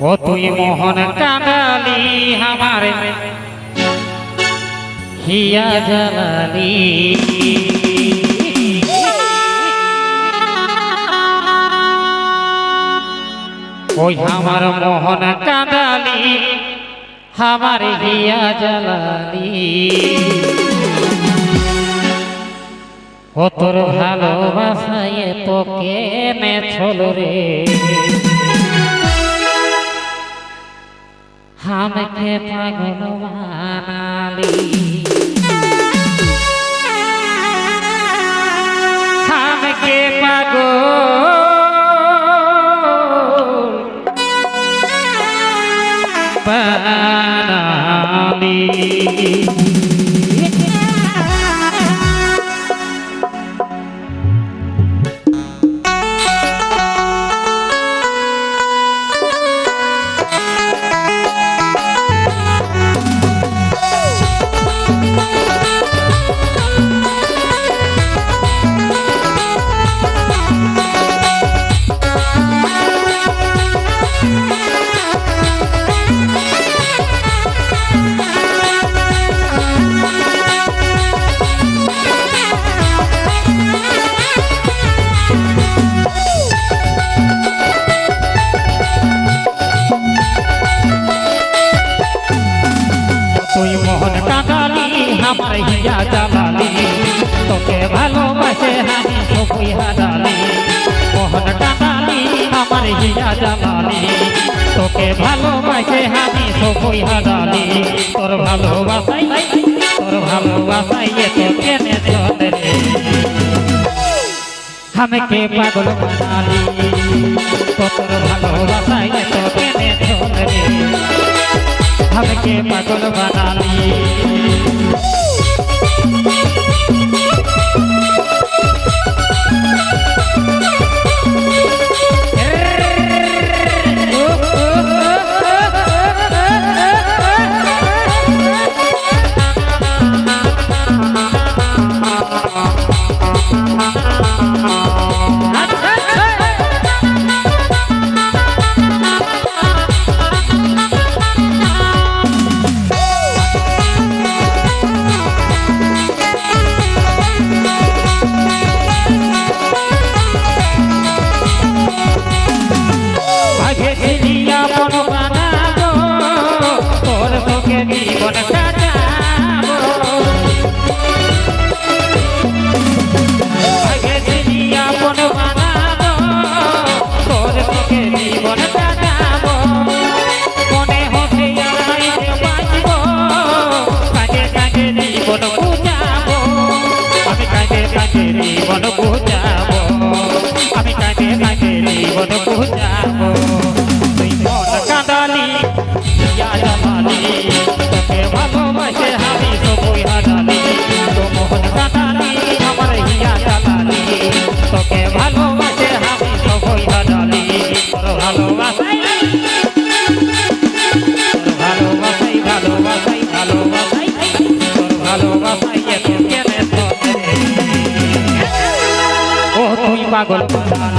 ও তুই মোহন কাঁদালি আমার। হিয়া জ্বালালি ওই আমার মোহন কাঁদালি আমার হিয়া জ্বালালি ও তোর ভালোবাসায় তোকে নে ছল রে। আমাকে পাগল বানালি আমাকে পাগল বানালি আমার হিয়া জ্বালালি তোকে ভালোবাসে হানি সবুই হারালি। মোহন কাঁদালি আমার হিয়া জ্বালালি তোকে ভালোবাসে হানি সবুই হারালি। তোর ভালোবাসাই তোর ভালোবাসাই তোকে নে চলে আমাকে পাগল বানালি তোর કે પાગલ બનાવી দিয়া মন বানাবো তোর তোকে জীবন ভাগে দিয়া মন বানাবো তোর তোকে জীবন কাটাবো মনে হতে আইতে বাঁচবো, কাজে কাজে জীবন বুঝাবো। আমি কাজে কাজে জীবন বুঝাবো। পাগল।